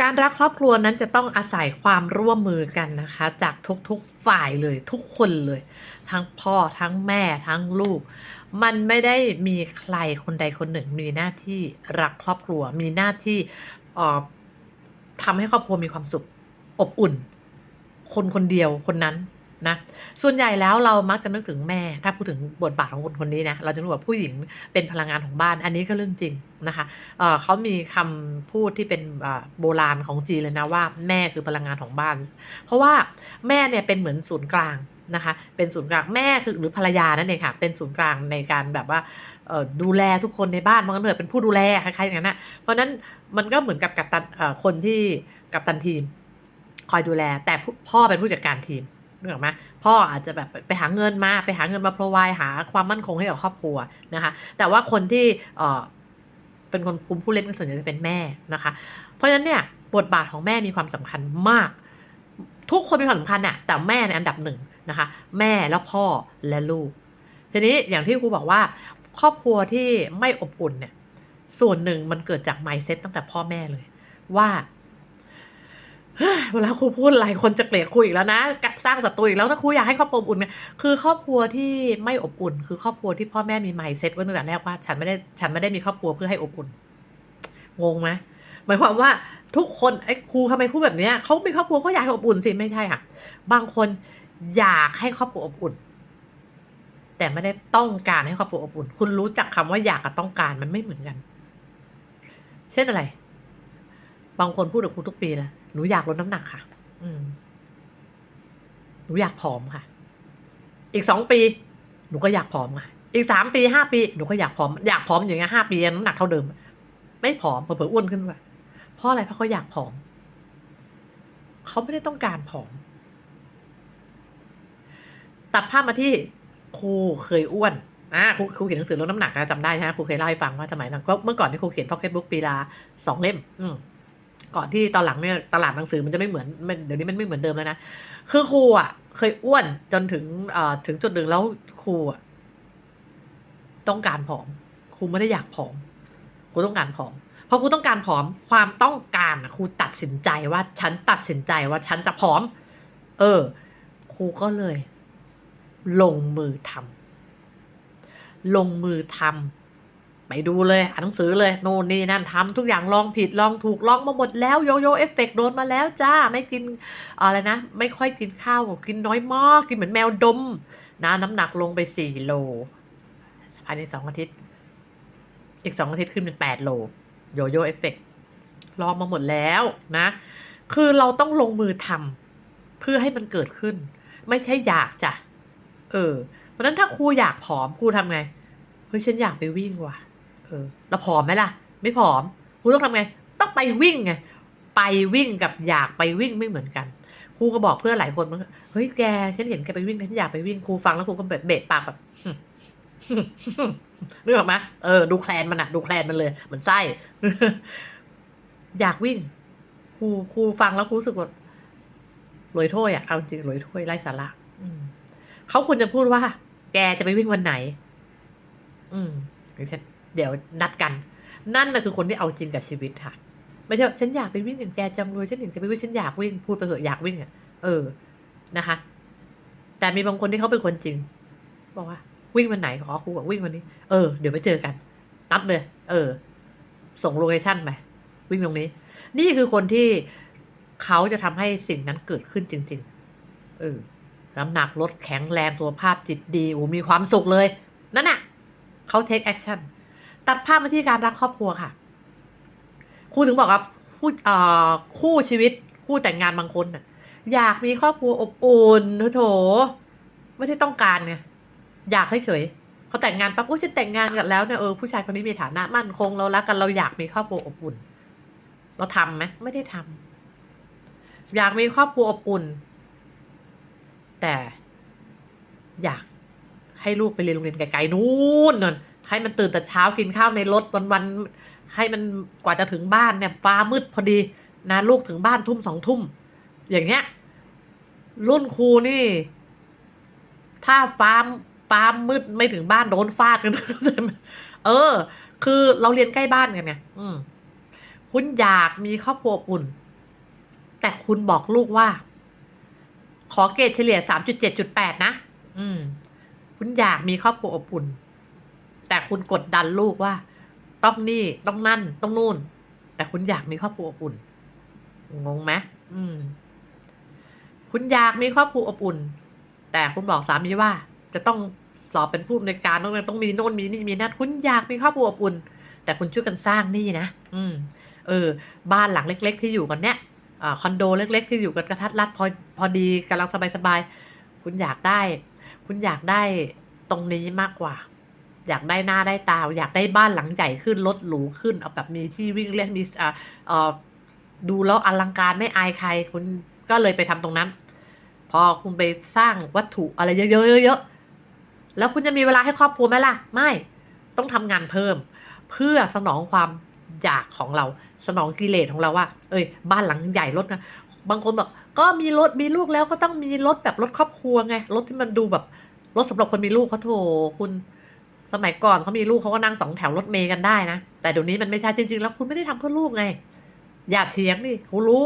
การรักครอบครัวนั้นจะต้องอาศัยความร่วมมือกันนะคะ จากทุกๆฝ่ายเลยทุกคนเลย ทั้งพ่อทั้งแม่ทั้งลูก มันไม่ได้มีใครคนใดคนหนึ่ง มีหน้าที่รักครอบครัว มีหน้าที่เอ่อทำให้ครอบครัวมีความสุขอบอุ่น คนคนเดียวคนนั้น นะส่วนใหญ่แล้วเรามักจะนึกถึงแม่ ถ้าพูดถึงบทบาทของคนคนนี้นะเราจะรู้ว่าผู้หญิงเป็นพลังงานของบ้าน อันนี้ก็เรื่องจริงนะคะเเขามีคำพูดที่เป็นโบราณของจีนเลยนะว่าแม่คือพลังงานของบ้าน เพราะว่าแม่เนี่ยเป็นเหมือนศูนย์กลางนะคะเป็นศูนย์กลางแม่คือหรือภรรยานั่นเองค่ะเป็นศูนย์กลางในการแบบว่าดูแลทุกคนในบ้านมันก็เลยเป็นผู้ดูแลคล้ายๆอย่างนั้นนะเพราะนั้นมันก็เหมือนกับกัปตันคนที่กัปตันทีม คอยดูแลแต่พ่อเป็นผู้จัดการทีม นึกออกไหมพ่ออาจจะแบบไปหาเงินมาไปหาเงินมาพรอไวหาความมั่นคงให้กับครอบครัวนะคะ แต่ว่าคนที่เออเป็นคนคุมผู้เล่นก็ส่วนใหญ่จะเป็นแม่นะคะ เพราะฉะนั้นเนี่ยบทบาทของแม่มีความสำคัญมาก ทุกคนมีความสำคัญน่ะแต่แม่ในอันดับหนึ่งนะคะ แม่แล้วพ่อและลูก ทีนี้อย่างที่ครูบอกว่า ครอบครัวที่ไม่อบอุ่นเนี่ยส่วนหนึ่งมันเกิดจาก mindset ตั้งแต่พ่อแม่เลย ว่า เวลาครูพูดอะไรคนจะเกลียดครูอีกแล้วนะ สร้างศัตรูอีกแล้วถ้าครูอยากให้ครอบครัวอบอุ่นเนี่ยคือครอบครัวที่ไม่อบอุ่น คือครอบครัวที่พ่อแม่มี mindset ไว้ตั้งแต่แรกว่า ฉันไม่ได้ฉันไม่ได้มีครอบครัวเพื่อให้อบอุ่น งงไหมหมายความว่าทุกคนไอ้ครูทำไมพูดแบบเนี้ยเขามีครอบครัวเขาอยากให้อบอุ่นสิไม่ใช่ค่ะ บางคนอยากให้ครอบครัวอบอุ่น แต่ไม่ได้ต้องการให้ครอบครัวอบอุ่น คุณรู้จักคำว่าอยากกับต้องการมันไม่เหมือนกัน เช่นอะไร บางคนพูดกับครูทุกปีเลย หนูอยากลดน้ำหนักค่ะ อืมหนูอยากผอมค่ะ อีกสองปี หนูก็อยากผอมค่ะ อีกสามปีห้าปี หนูก็อยากผอม อยากผอมอย่างเงี้ยห้าปีน้ำหนักเท่าเดิม ไม่ผอมเผลอๆอ้วนขึ้นด้วยเพราะอะไรเพราะเขาอยากผอม เขาไม่ได้ต้องการผอม ตัดภาพมาที่ครูเคยอ้วนอ่าครูครูเขียนหนังสือลดน้ำหนักนะจำได้ใช่ไหมครูเคยเล่าให้ฟังว่าสมัยนั้นก็เมื่อก่อนที่ครูเขียนพ็อกเก็ตบุ๊กปีละสองเล่ม อืม ก่อนที่ตอนหลังเนี่ยตลาดหนังสือมันจะไม่เหมือนนเดี๋ยวนี้มันไม่เหมือนเดิมแล้วนะคือครูอะ เคยอ้วนจนถึงเอ่อถึงจุดหนึ่งแล้วครูอะต้องการผอมครูไม่ได้อยากผอมครูต้องการผอมพอครูต้องการผอมความต้องการอะครูตัดสินใจว่าฉันตัดสินใจว่าฉันจะผอม เออครูก็เลย ลงมือทำลงมือทำ ไปดูเลยอ่านหนังสือเลยโน่นนี่นั่นทำทุกอย่างลองผิดลองถูกลองมาหมดแล้วโยโย่เอฟเฟกโดนมาแล้วจ้าไม่กินอะไรนะ ไม่ค่อยกินข้าวกินน้อยมากกินเหมือนแมวดมนะน้ำหนักลงไปสี่โลภายในสองอาทิตย์ อีกสองอาทิตย์ขึ้นเป็นแปดโลโยโย่เอฟเฟกลองมาหมดแล้วนะ คือเราต้องลงมือทำเพื่อให้มันเกิดขึ้น ไม่ใช่อยากจ้ะเออเพราะนั้นถ้าครูอยากผอมครูทำไงเฮ้ยฉันอยากไปวิ่งว่ะ ออแล้วผอมไหมล่ะ ไม่ผอมครูต้องทำไง ต้องไปวิ่งไง ไปวิ่งกับอยากไปวิ่งไม่เหมือนกัน ครูก็บอกเพื่อนหลายคนมันเฮ้ยแก ฉันเห็นแกไปวิ่งฉันอยากไปวิ่งครูฟังแล้วครูก็เบะเบะปากแบบนึกออกไหมเออ ดูแคลนมันอะดูแคลนมันเลย เหมือนไส้ อยากวิ่ง ครูครูฟังแล้วครูรู้สึกว่าลอยถ้วยอะเอาจริงลอยถ้วยไร้สาระอืมเขาควรจะพูดว่า แกจะไปวิ่งวันไหน อืมเดี๋ยวฉัน เดี๋ยวนัดกัน นั่นนะคือคนที่เอาจริงกับชีวิตค่ะ ไม่ใช่ฉันอยากไปวิ่งอย่างแกจังเลยฉันเห็นแกไปวิ่งฉันอยากวิ่งพูดไปเถอะอยากวิ่งอะเออนะคะ แต่มีบางคนที่เขาเป็นคนจริง บอกว่า วิ่งวันไหนขอครูบอกวิ่งวันนี้เออเดี๋ยวไปเจอกันนัดเลย เออ ส่งโลเคชั่นไปวิ่งตรงนี้ นี่คือคนที่เขาจะทำให้สิ่งนั้นเกิดขึ้นจริง ๆ เออน้ำหนักลดแข็งแรงสุขภาพจิตดีโอ้มีความสุขเลย นั่นน่ะเขา take action ตัดภาพมาที่การรักครอบครัวค่ะครูถึงบอกว่าคู่เอ่อคู่ชีวิตคู่แต่งงานบางคนน่ะ อยากมีครอบครัวอบอุ่นโถไม่ได้ต้องการไงอยากให้เฉยเขาแต่งงานปั๊บโอ้ยฉันแต่งงานกันแล้วเนี่ยเออผู้ชายคนนี้มีฐานะมั่นคงเรารักกันเราอยากมีครอบครัวอบอุ่น เราทำไหมไม่ได้ทำอยากมีครอบครัวอบอุ่น แต่ อยากให้ลูกไปเรียนโรงเรียนไกลๆนู่นนน ให้มันตื่นแต่เช้ากินข้าวในรถวันๆให้มันกว่าจะถึงบ้านเนี่ยฟ้ามืดพอดีนะลูกถึงบ้านทุ่มสองทุ่ม อย่างเงี้ย รุ่นครูนี่ ถ้าฟ้าฟ้ามืดไม่ถึงบ้านโดนฟาดกันเออ คือเราเรียนใกล้บ้านกันไงอืมคุณอยากมีครอบครัวอบอุ่น แต่คุณบอกลูกว่า ขอเกรดเฉลี่ยสามจุดเจ็ดจุดแปดนะ อืม คุณอยากมีครอบครัวอบอุ่น แต่คุณกดดันลูกว่า ต้องนี่ต้องนั่นต้องนู่น แต่คุณอยากมีครอบครัวอบอุ่น งงไหมอืม คุณอยากมีครอบครัวอบอุ่น แต่คุณบอกสามีว่า จะต้องสอบเป็นผู้อำนวยการต้องต้องมีโน่นมีนี่มีนั่นคุณอยากมีครอบครัวอบอุ่น แต่คุณช่วยกันสร้างนี่นะอืม เออ บ้านหลังเล็ก ๆ ที่อยู่กันเนี้ยอคอนโดเล็ก ๆ ที่อยู่กันกระทัดรัดพอพอดีกำลังสบายๆคุณอยากได้ คุณอยากได้ตรงนี้มากกว่า อยากได้หน้าได้ตา อยากได้บ้านหลังใหญ่ขึ้นรถหรูขึ้น เอาแบบมีที่วิ่งเล่นมีอ่าเออดูแล้วอลังการไม่อายใคร คุณก็เลยไปทำตรงนั้น พอคุณไปสร้างวัตถุอะไรเยอะๆเยอะแล้วคุณจะมีเวลาให้ครอบครัวไหมล่ะ ไม่ต้องทำงานเพิ่ม เพื่อสนองความอยากของเราสนองกิเลสของเราว่า เอ้ย บ้านหลังใหญ่รถนะบางคนบอกก็มีรถมีลูกแล้วก็ต้องมีรถแบบรถครอบครัวไงรถที่มันดูแบบรถสำหรับคนมีลูกเขาโถคุณ สมัยก่อนเขามีลูกเขาก็นั่งสองแถวรถเมย์กันได้นะ แต่เดี๋ยวนี้มันไม่ใช่จริง ๆ แล้วคุณไม่ได้ทำเพื่อลูกไง อย่าเถียงดิคุณรู้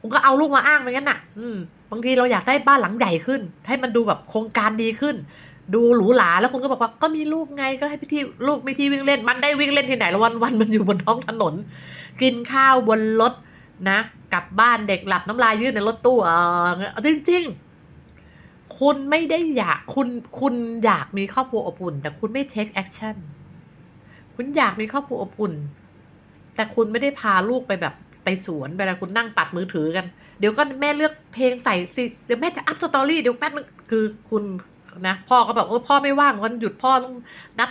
คุณก็เอาลูกมาอ้างไปงั้นน่ะ อืม บางทีเราอยากได้บ้านหลังใหญ่ขึ้น ให้มันดูแบบโครงการดีขึ้น ดูหรูหราแล้วคุณก็บอกว่าก็มีลูกไงก็ให้พี่ที่ลูกมีที่วิ่งเล่น มันได้วิ่งเล่นที่ไหนล้ววันวันมันอยู่บนท้องถนน กินข้าวบนรถนะ กลับบ้านเด็กหลับน้ำลายยืดในรถตู้เออจริง ๆ คุณไม่ได้อยากคุณคุณอยากมีครอบครัวอบอุ่น แต่คุณไม่ take action คุณอยากมีครอบครัวอบอุ่น แต่คุณไม่ได้พาลูกไปแบบไปสวนเวลาคุณนั่งปัดมือถือกัน เดี๋ยวก็แม่เลือกเพลงใส่สิเดี๋ยวแม่จะอัพสตอรี่เดี๋ยวแป๊บนึงคือคุณนะพ่อก็แบบโอ้พ่อไม่ว่างวันหยุดพ่อต้องนัด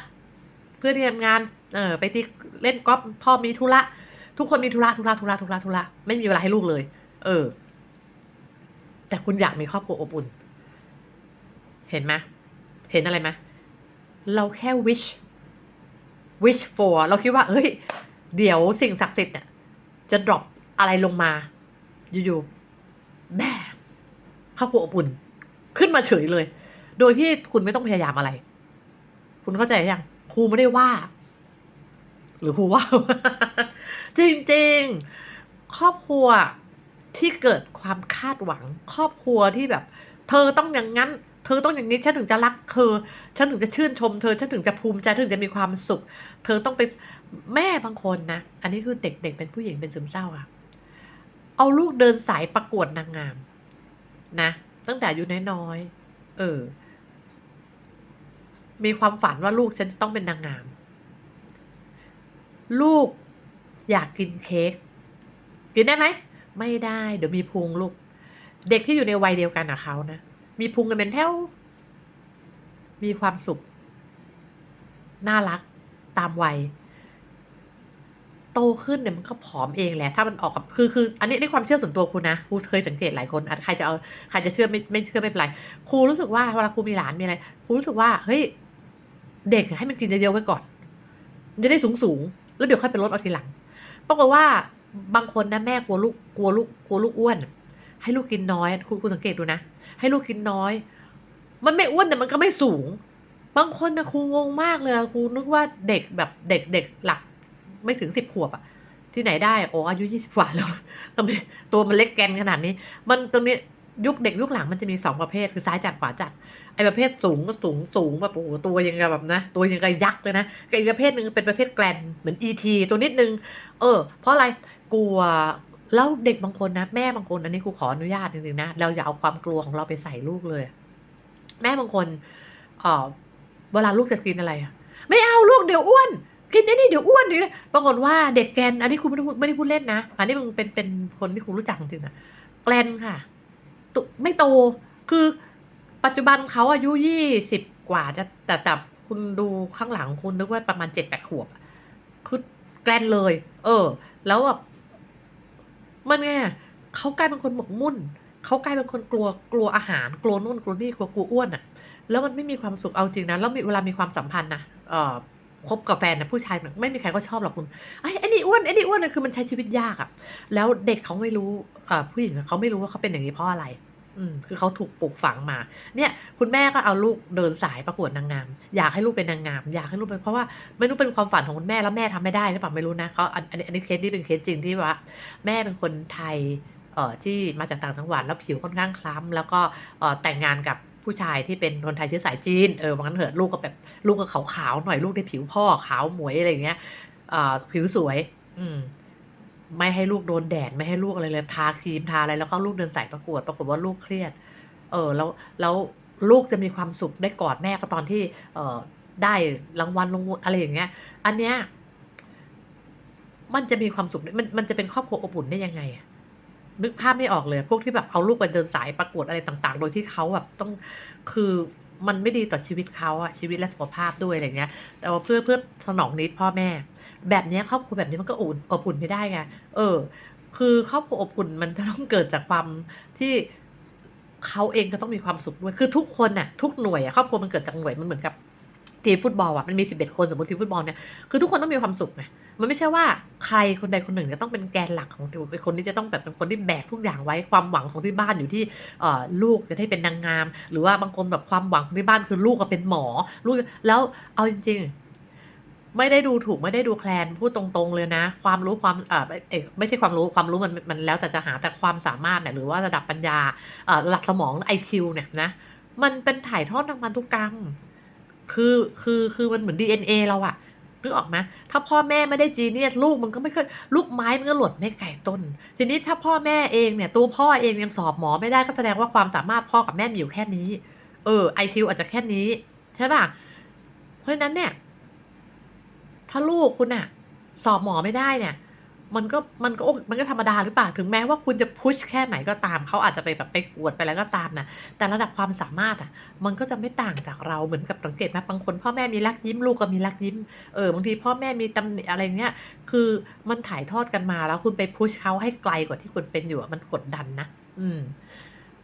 เพื่อนที่ทำงาน เออไปตีเล่นกอล์ฟพ่อมีธุระทุกคนมีธุระธุระธุระธุระธุระไม่มีเวลาให้ลูกเลย เออ แต่คุณอยากมีครอบครัวอบอุ่น เห็นไหมเห็นอะไรไหมเราแค่ wish wish for เราคิดว่าเอ้ย เดี๋ยวสิ่งศักดิ์สิทธิ์เนี่ยจะ drop อะไรลงมา อยู่ๆแม่ครอบครัวอบอุ่น ขึ้นมาเฉยเลย โดยที่คุณไม่ต้องพยายามอะไร คุณเข้าใจยังครูไม่ได้ว่า หรือครูว่า จริงๆ ครอบครัวที่เกิดความคาดหวัง ครอบครัวที่แบบ เธอต้องอย่างนั้น เธอต้องอย่างนี้ฉันถึงจะรักเธอ ฉันถึงจะชื่นชมเธอ ฉันถึงจะภูมิใจถึงจะมีความสุข เธอต้องไปแม่บางคนนะ อันนี้คือเด็กๆเป็นผู้หญิงเป็นซึมเศร้าอะเอาลูกเดินสายประกวดนางงาม นะ ตั้งแต่อายุน้อยๆเออ มีความฝันว่าลูกฉันจะต้องเป็นนางงาม ลูกอยากกินเค้กกินได้ไหม ไม่ได้ เดี๋ยวมีพุงลูก เด็กที่อยู่ในวัยเดียวกันกับเขานะ มีพุงกันเป็นแถว มีความสุข น่ารัก ตามวัย โตขึ้นเนี่ยมันก็ผอมเองแหละ ถ้ามันออกกับ คือคือ อันนี้ในความเชื่อส่วนตัวครูนะครูเคยสังเกตหลายคนอาจใครจะเอา ใครจะเชื่อไม่ไม่เชื่อไม่เป็นไร ครูรู้สึกว่าเวลาครูมีหลานมีอะไรครูรู้สึกว่า เฮ้ย เด็กให้มันกินเยอะๆไว้ก่อน จะได้สูงสูง แล้วเดี๋ยวค่อยไปลดเอาทีหลัง ปรากฏว่าบางคนนะแม่กลัวลูกกลัวลูกกลัวลูกอ้วน ให้ลูกกินน้อย คุณคุณสังเกตดูนะ ให้ลูกกินน้อย มันไม่อ้วนแต่มันก็ไม่สูง บางคนนะครูงงมากเลยครูนึกว่าเด็กแบบเด็กเด็กหลัก ไม่ถึงสิบขวบอะที่ไหนได้โอ้อายุยี่สิบกว่าแล้วทำไมตัวมันเล็กแกนขนาดนี้ มันตรงนี้ยุคเด็กยุคหลังมันจะมีสองประเภทคือซ้ายจัดขวาจัดไอประเภทสูงก็สูงสูงแบบโอ้โหตัวยังแบบนะ ตัวยังกับยักษ์เลยนะกับอีกประเภทหนึ่งเป็นประเภทแกลนเหมือนอีทีตัวนิดนึง เออ เพราะอะไรกลัว แล้วเด็กบางคนนะ แม่บางคนอันนี้ครูขออนุญาตจริงๆนะเราอย่าเอาความกลัวของเราไปใส่ลูกเลย แม่บางคนเออเวลาลูกจะกินอะไรอะไม่เอาลูกเดี๋ยวอ้วนกินไอ้นี่เดี๋ยวอ้วนเดี๋ยปรากฏว่าเด็กแกน อันนี้ครูไม่ได้พูดไม่ได้พูดเล่นนะอันนี้มึงเป็นเป็นคนที่ครูรู้จักจริงๆนะแกลนค่ะตุไม่โตคือปัจจุบันเขาอายุยี่สิบกว่าจะแต่แต่คุณดูข้างหลังคุณนึกว่าประมาณเจ็ดแปดขวบคือแกลนเลย เออ แล้วแบบ มันไงเขากลายเป็นคนหมกมุ่นเขากลายเป็นคนกลัวกลัวอาหารกลัวนู่นกลัวนี่กลัวกลัวอ้วนอะแล้วมันไม่มีความสุขเอาจริงนะแล้วมีเวลามีความสัมพันธ์นะเอ่อคบกับแฟนนะผู้ชายไม่มีใครก็ชอบหรอกคุณไอ้ไอ้นี่อ้วนไอ้นี่อ้วนนะคือมันใช้ชีวิตยากอะแล้วเด็กเขาไม่รู้อ่าผู้หญิงเขาไม่รู้ว่าเขาเป็นอย่างนี้เพราะอะไร อืมคือเขาถูกปลูกฝังมา เนี่ย คุณแม่ก็เอาลูกเดินสายประกวดนางงาม อยากให้ลูกเป็นนางงาม อยากให้ลูกเป็นเพราะว่าไม่รู้เป็นความฝันของคุณแม่แล้วแม่ทำไม่ได้หรือเปล่าไม่รู้นะเขาอันอันนี้อันนี้เคสที่เป็นเคสจริงที่ว่า แม่เป็นคนไทยเอ่อที่มาจากต่างจังหวัดแล้วผิวค่อนข้างคล้ำแล้วก็เอ่อแต่งงานกับผู้ชายที่เป็นคนไทยเชื้อสายจีนเออว่างั้นเถอะลูกก็แบบลูกก็ขาวๆหน่อยลูกได้ผิวพ่อขาวหมวยอะไรอย่างเงี้ยเอ่อผิวสวย อืม ไม่ให้ลูกโดนแดดไม่ให้ลูกอะไรเลยทาครีมทาอะไรแล้วก็ลูกเดินสายประกวด ปรากฏว่าลูกเครียด เออแล้วแล้วลูกจะมีความสุขได้กอดแม่ก็ตอนที่ เออได้รางวัลรางวัลอะไรอย่างเงี้ย อันเนี้ยมันจะมีความสุขมันมันจะเป็นครอบครัวอบอุ่นได้ยังไงอะนึกภาพไม่ออกเลย พวกที่แบบเอาลูกไปเดินสายประกวดอะไรต่าง ๆ โดยที่เขาแบบต้องคือ มันไม่ดีต่อชีวิตเขาอะชีวิตและสุขภาพด้วยอะไรเงี้ย แต่ว่าเพื่อเพื่อสนองนิดพ่อแม่ แบบนี้ครอบครัวแบบนี้มันก็อบอุ่นอบอุ่นไม่ได้ไงเออ คือครอบครัวอบอุ่นมันจะต้องเกิดจากความที่เขาเองก็ต้องมีความสุขด้วย คือทุกคนน่ะทุกหน่วยอะครอบครัวมันเกิดจากหน่วยมันเหมือนกับทีมฟุตบอลอะมันมี 11 คนสมมติทีมฟุตบอลเนี่ยคือทุกคนต้องมีความสุขไง มันไม่ใช่ว่าใครคนใดคนหนึ่งจะต้องเป็นแกนหลักของเป็นคนที่จะต้องแบบเป็นคนที่แบกทุกอย่างไว้ความหวังของที่บ้านอยู่ที่ลูกจะได้เป็นนางงาม หรือว่าบางคนแบบความหวังของที่บ้านคือลูกก็เป็นหมอ ลูกแล้วเอาจริง ๆ ไม่ได้ดูถูกไม่ได้ดูแคลนพูดตรงๆเลยนะ ความรู้ความเออไม่ใช่ความรู้ความรู้มันมันแล้วแต่จะหาแต่ความสามารถเนี่ยหรือว่าระดับปัญญาเอ่อระดับสมอง IQ เนี่ยนะมันเป็นถ่ายทอดทางพันธุกรรม คือคือคือมันเหมือน DNA เราอะ นึกออกไหมถ้าพ่อแม่ไม่ได้จีเนียสลูกมันก็ไม่เคยลูกไม้มันก็หล่นไม่ไกลต้น ทีนี้ถ้าพ่อแม่เองเนี่ยตัวพ่อเองยังสอบหมอไม่ได้ก็แสดงว่าความสามารถพ่อกับแม่มีอยู่แค่นี้ เออไอคิวอาจจะแค่นี้ ใช่ป่ะ เพราะฉะนั้นเนี่ย ถ้าลูกคุณอะสอบหมอไม่ได้เนี่ย มันก็มันก็มันก็ธรรมดาหรือเปล่าถึงแม้ว่าคุณจะพุชแค่ไหนก็ตามเขาอาจจะไปแบบไปกวดไปแล้วก็ตามนะแต่ระดับความสามารถอะ มันก็จะไม่ต่างจากเราเหมือนกับสังเกตไหมบางคนพ่อแม่มีรักยิ้มลูกก็มีรักยิ้มเออบางทีพ่อแม่มีตำหนิอะไรเงี้ยคือมันถ่ายทอดกันมาแล้วคุณไปพุชเขาให้ไกลกว่าที่คุณเป็นอยู่มันกดดันนะ อืม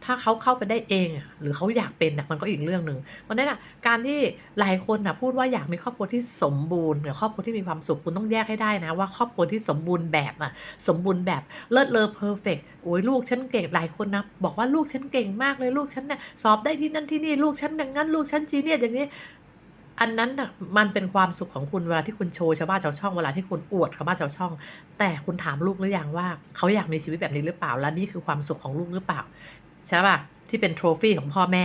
ถ้าเขาเข้าไปได้เองหรือเขาอยากเป็นอะมันก็อีกเรื่องหนึ่งเพราะนั้นอะการที่หลายคนอะพูดว่าอยากมีครอบครัวที่สมบูรณ์หรือครอบครัวที่มีความสุขคุณต้องแยกให้ได้นะว่าครอบครัวที่สมบูรณ์แบบอะสมบูรณ์แบบเลิศเลอเพอร์เฟกต์โอ้ยลูกฉันเก่งหลายคนนะบอกว่าลูกฉันเก่งมากเลยลูกฉันเนี่ยสอบได้ที่นั่นที่นี่ลูกฉันอย่างนั้นลูกฉันจีเนียอย่างนี้อันนั้นน่ะมันเป็นความสุขของคุณเวลาที่คุณโชว์ชาวบ้านชาวช่องเวลาที่คุณอวดชาวบ้านชาวช่อง แต่คุณถามลูกหรือยังว่า เขาอยากมีชีวิตแบบนี้หรือเปล่า และนี่คือความสุขของลูกหรือเปล่า ใช่ป่ะที่เป็นโทรฟี่ของพ่อแม่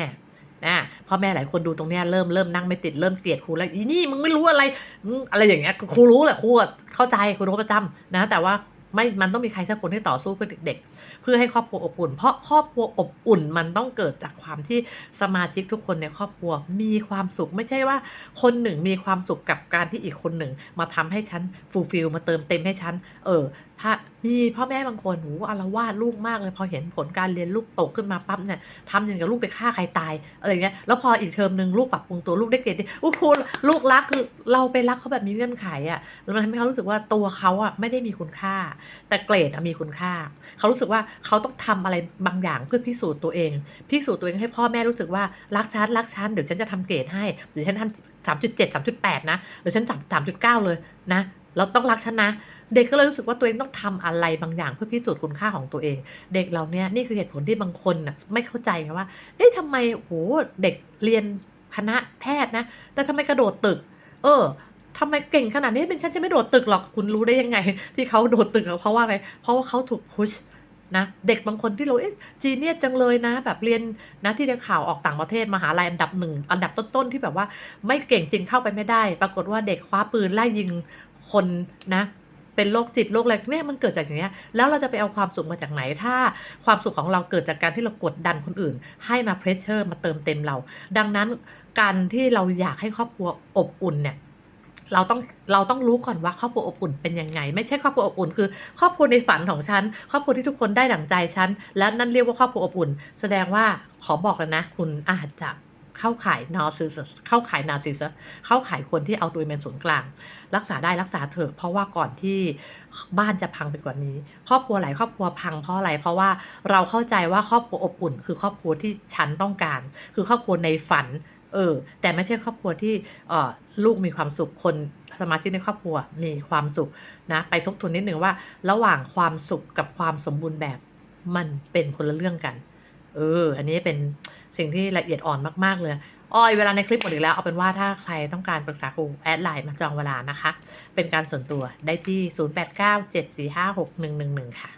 นะพ่อแม่หลายคนดูตรงเนี้ยเริ่มเริ่มนั่งไม่ติดเริ่มเกลียดครูแล้วอีนี่มึงไม่รู้อะไรอะไรอย่างเงี้ยครูรู้แหละครูเข้าใจครูรู้ประจำนะ แต่ว่าไม่มันต้องมีใครสักคนที่ต่อสู้เพื่อเด็กๆ เพื่อให้ครอบครัวอบอุ่น เพราะครอบครัวอบอุ่นมันต้องเกิดจากความที่สมาชิกทุกคนในครอบครัวมีความสุขไม่ใช่ว่า คนหนึ่งมีความสุขกับการที่อีกคนหนึ่ง มาทำให้ฉันฟูลฟิลมาเติมเต็มให้ฉันเออถ้ามีพ่อแม่บางคนหูอารวาสลูกมากเลย พอเห็นผลการเรียนลูกโตขึ้นมาปั๊บเนี่ยทำอย่างกับลูกไปฆ่าใครตายอะไรเงี้ยแล้วพออีกเทอมหนึ่งลูกปรับปรุงตัวลูกได้เกรดดีโอ้โหลูกรักคือเราไปรักเขาแบบมีเงื่อนไขอะ่ะแล้วมันทำให้เขารู้สึกว่าตัวเขาอะ่ะไม่ได้มีคุณค่า แต่เกรดอะมีคุณค่า เขารู้สึกว่าเขาต้องทำอะไรบางอย่างเพื่อพิสูจน์ตัวเอง พิสูจน์ตัวเองให้พ่อแม่รู้สึกว่ารักฉันรักฉันเดี๋ยวฉันจะทำเกรดให้เดี๋ยวฉันทำสามจุดเจ็ดสามจุดแปดนะเดี๋ยวฉันจับสามจุดเก้าเลยนะแล้วต้องรักฉันนะ เด็กก็เลยรู้สึกว่าตัวเองต้องทำอะไรบางอย่างเพื่อพิสูจน์คุณค่าของตัวเอง เด็กเราเนี่ยนี่คือเหตุผลที่บางคนน่ะไม่เข้าใจไงว่าเฮ้ยทำไมโหเด็กเรียนคณะแพทย์นะ แต่ทำไมกระโดดตึก เออทำไมเก่งขนาดนี้เป็นฉันจะไม่โดดตึกหรอกคุณรู้ได้ยังไง ที่เขาโดดตึกเพราะว่าอะไรเพราะว่าเขาถูกพุชนะเด็กบางคนที่เราเอ๊ะจีเนียจังเลยนะ แบบเรียนนะที่ได้ข่าวออกต่างประเทศมหาลัยอันดับหนึ่งอันดับต้นๆที่แบบว่าไม่เก่งจริงเข้าไปไม่ได้ ปรากฏว่าเด็กคว้าปืนไล่ยิงคนนะ เป็นโรคจิตโรคอะไรเนี่ยมันเกิดจากอย่างเงี้ยแล้วเราจะไปเอาความสุขมาจากไหนถ้า ความสุขของเราเกิดจากการที่เรากดดันคนอื่น ให้มาเพรสเชอร์มาเติมเต็มเรา ดังนั้นการที่เราอยากให้ครอบครัวอบอุ่นเนี่ยเราต้องเราต้องรู้ก่อนว่าครอบครัวอบอุ่นเป็นยังไง ไม่ใช่ครอบครัวอบอุ่นคือครอบครัวในฝันของฉัน ครอบครัวที่ทุกคนได้ดั่งใจฉัน แล้วนั่นเรียกว่าครอบครัวอบอุ่น แสดงว่าขอบอกเลยนะ คุณอาจจะ เข้าข่ายนาซิสเข้าข่ายนาซิสเข้าข่ายคนที่เอาตัวเองเป็นศูนย์กลาง รักษาได้รักษาเถอะเพราะว่าก่อนที่บ้านจะพังไปกว่านี้ ครอบครัวหลายครอบครัวพังเพราะอะไร เพราะว่าเราเข้าใจว่าครอบครัวอบอุ่น คือครอบครัวที่ฉันต้องการ คือครอบครัวในฝันเออแต่ไม่ใช่ครอบครัวที่เออลูกมีความสุขคนสมาชิกในครอบครัวมีความสุขนะไปทบทวนนิดนึงว่า ระหว่างความสุขกับความสมบูรณ์แบบมันเป็นคนละเรื่องกัน เออ อันนี้เป็น สิ่งที่ละเอียดอ่อนมากๆเลยอ้อยเวลาในคลิปหมดอีกแล้ว เอาเป็นว่าถ้าใครต้องการปรึกษาครูแอดไลน์มาจองเวลานะคะ เป็นการส่วนตัวได้ที่ 0897456111 ค่ะ